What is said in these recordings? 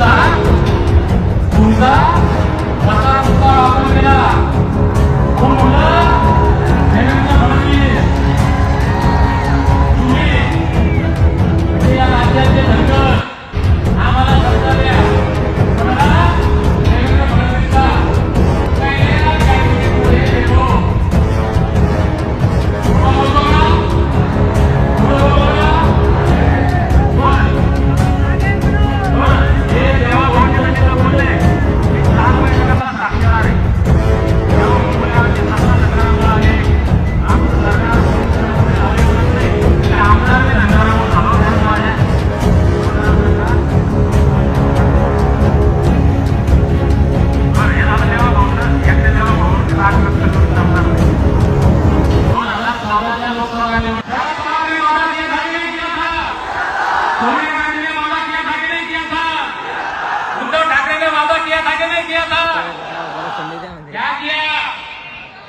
둘다둘다? 왔다 갔다 하고 그냥 KIA था। क्या KIA?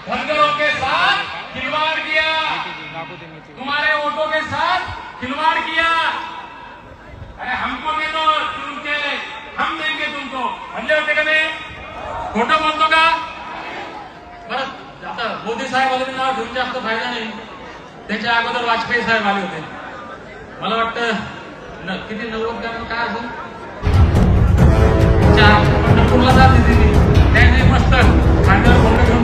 धनगरों के साथ खिलवाड़ किया। तुम्हारे वोटों के साथ खिलवाड़ किया। अरे हमको दे दो चुन के हम देंगे तुमको। हल्ले हो होते का नाही खोटं बोलतो का। परत आता मोदी साहेब साहेबांनी नाव घेऊन जास्त फायदा नाही। त्याच्या अगोदर वाजपेयी साहेब आले होते मला वाटतं किती नव्वद ग्राम काय असेल जाते तिथे त्याने मस्त खांद्यावर कोंड घेऊन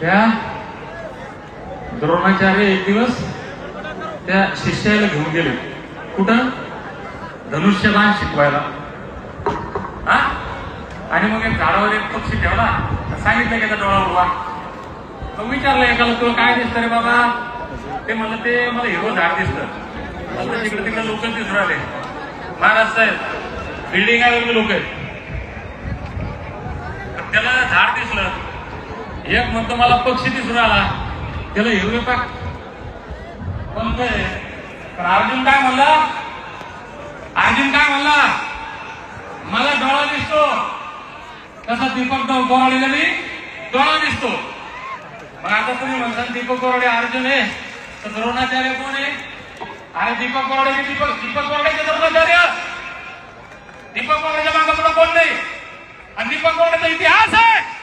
त्या द्रोणाचार्य एक दिवस त्या शिष्याला घेऊन गेले. कुठं? धनुष्यबाण शिकवायला. हा आणि मग एक झाडावर एक पक्षी ठेवला. सांगितलं की त्याचा डोळा उडवा मग विचारलं एकाला तुला काय दिसतं रे बाबा? ते म्हणलं ते मला हिरवं झाड दिसतं. तिकडे तिकडे लोक दिसून राहिले. महाराज साहेब बिल्डिंग आहे लोक? आहेत त्याला झाड दिसलं. एक म्हणतो मला पक्षी दिसून आला. त्याला हिरवे पाक. पण ते अर्जुन काय म्हणला? अर्जुन काय म्हणला? मला डोळा दिसतो. तसा दीपक गोराडीला मी डोळा दिसतो. मग आता तुम्ही म्हणता दीपक गोराडे अर्जुन आहे. तर द्रोणाचार्य कोण आहे? अरे दीपक गोराडे दीपक दीपक गोराडेचे द्रोणाचार्य. दीपक गोराडेच्या मागे पुढे कोण नाही? आणि दीपक गोराडेचा इतिहास आहे.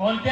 Porque...